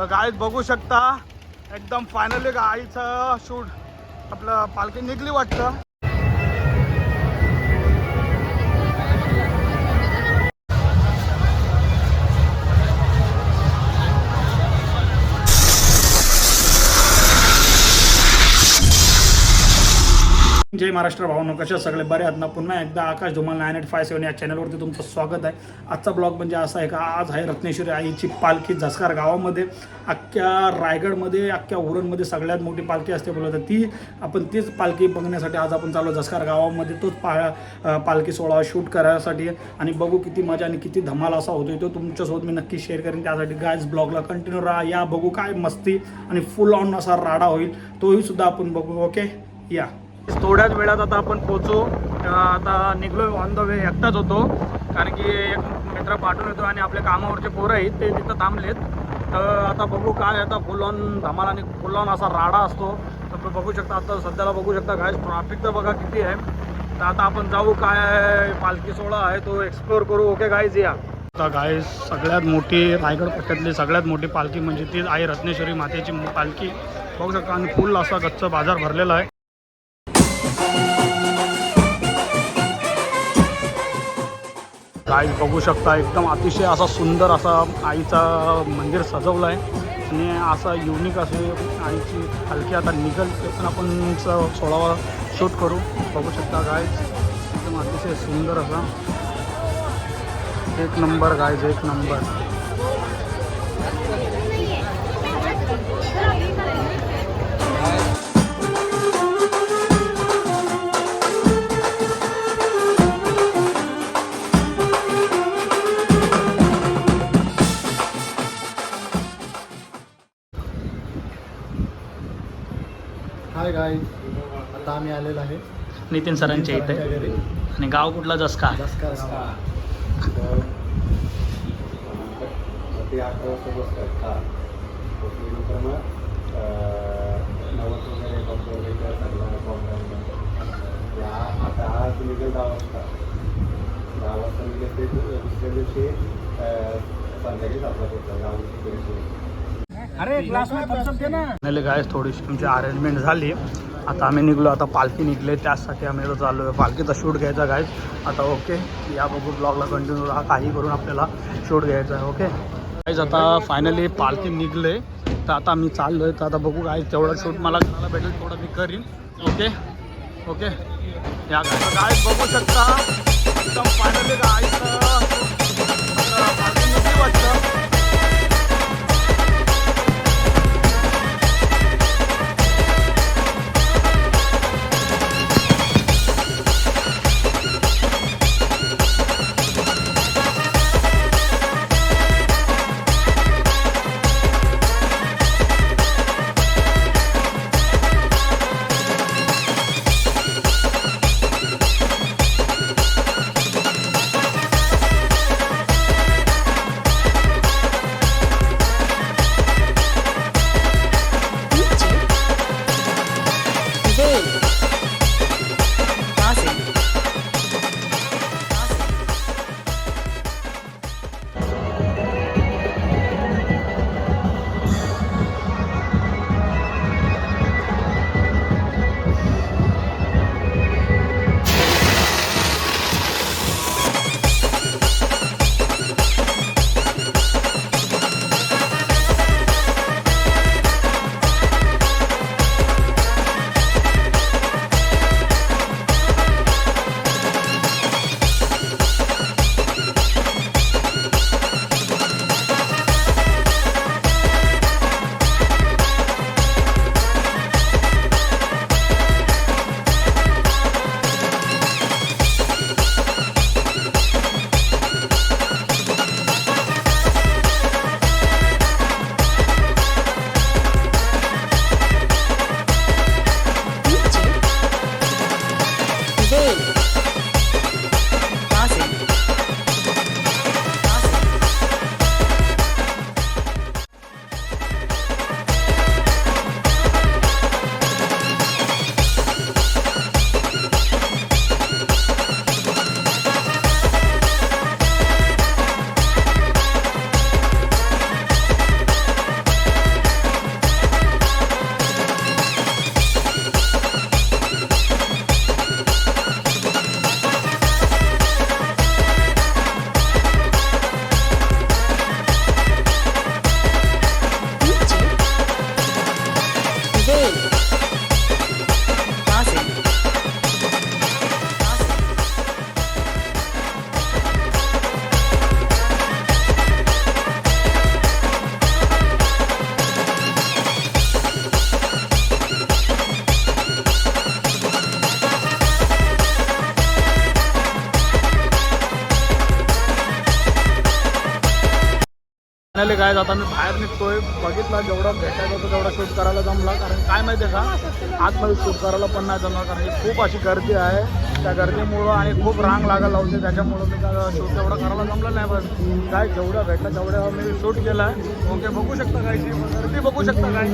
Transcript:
तर गाडीत बघू शकता एकदम फायनली गाडीचं शूट आपलं पालखी निघली वाटतं. जय महाराष्ट्र भावनो कशा सगळे? बरे आहेत ना? पुन्हा एकदा Akash Dhumal nine eight five seven या चॅनलवरती तुमचं स्वागत आहे. आजचा ब्लॉग म्हणजे असा आहे का आज आहे रत्नेश्वरी आईची पालखी झस्कार गावामध्ये. अख्ख्या रायगडमध्ये अख्ख्या उरणमध्ये सगळ्यात मोठी पालखी असते बोलत तर ती आपण तीच पालखी बघण्यासाठी आज आपण चालू झस्कार गावामध्ये. तोच पा पालखी सोहळा शूट करायसाठी. आणि बघू किती मजा आणि किती धमाल असा होतोय तो तुमच्यासोबत मी नक्की शेअर करेन. त्यासाठी गायज ब्लॉगला कंटिन्यू राहा. या बघू काय मस्ती आणि फुल ऑन असा राडा होईल तोही सुद्धा आपण बघू ओके या. थोड्याच वेळात आता आपण पोचू आता निघलो ऑन द वे एकटाच होतो. कारण की एक मित्र पाठवून येतो आणि आपल्या कामावरचे पोरं आहेत ते तिथं थांबलेत. तर आता बघू काय आता फुल ऑन धमाल आणि फुल ऑन असा राडा असतो. तर बघू शकता आता सध्याला बघू शकता काय ट्रॅफिक तर बघा किती आहे. तर आता आपण जाऊ काय पालखी सोहळा आहे तो एक्सप्लोअर करू. ओके गाईज या. आता गाय सगळ्यात मोठी रायगड पट्ट्यातली सगळ्यात मोठी पालखी म्हणजे ती आहे रत्नेश्वरी मातेची पालखी. बघू शकता आणि फुल असा गच्च बाजार भरलेला आहे. काय बघू शकता एकदम अतिशय असा सुंदर असा आईचा मंदिर सजवलं आहे आणि असा युनिक असे आईची हलकी आता निघल ते पण आपण सोळावा शूट करू. बघू शकता काय एकदम अतिशय सुंदर असा. एक नंबर गायज एक नंबर हाय गाय. आता आम्ही आलेलो आहे. नितीन सरांच्या इथे. घरी. आणि गाव कुठला जसका? गाव. ते अकरा वाजता बसतात नव्वद वगैरे वगैरे आता आज निघेल दहा वाजता. दहा वाजता निघेल ते दुसऱ्या दिवशी संध्याकाळी सात वाजता. गावाची अरे क्लास नाही गाय थोडीशी तुमची अरेंजमेंट झाली. आता आम्ही निघलो आता पालखी निघले त्यासाठी आम्ही आता चाललो आहे पालखीचा शूट घ्यायचा गाय आता ओके या बघू ब्लॉगला कंटिन्यू राहा काही करून आपल्याला शूट घ्यायचा आहे ओके गाईज आता फायनली पालखी निघले. तर आता मी चाललो आहे तर आता बघू काय तेवढं शूट मला करायला भेटेल तेवढं मी करीन. ओके ओके या गाय बघू शकता. एकदम फायनली गायचं 嘿。पालखी काय आता मी बाहेर निघतोय. बघितला जेवढा भेटायचं होतं तेवढा शूट करायला जमला. कारण काय माहिती आहे का? आतमध्ये शूट करायला पण नाही जमणार कारण की खूप अशी गर्दी आहे. त्या गर्दीमुळं आणि खूप रांग लागायला लावते त्याच्यामुळं मी शूट तेवढा करायला जमलं नाही. पण काय जेवढा भेटला तेवढ्या मी शूट केला. आहे ओके बघू शकता काय गर्दी बघू शकता काय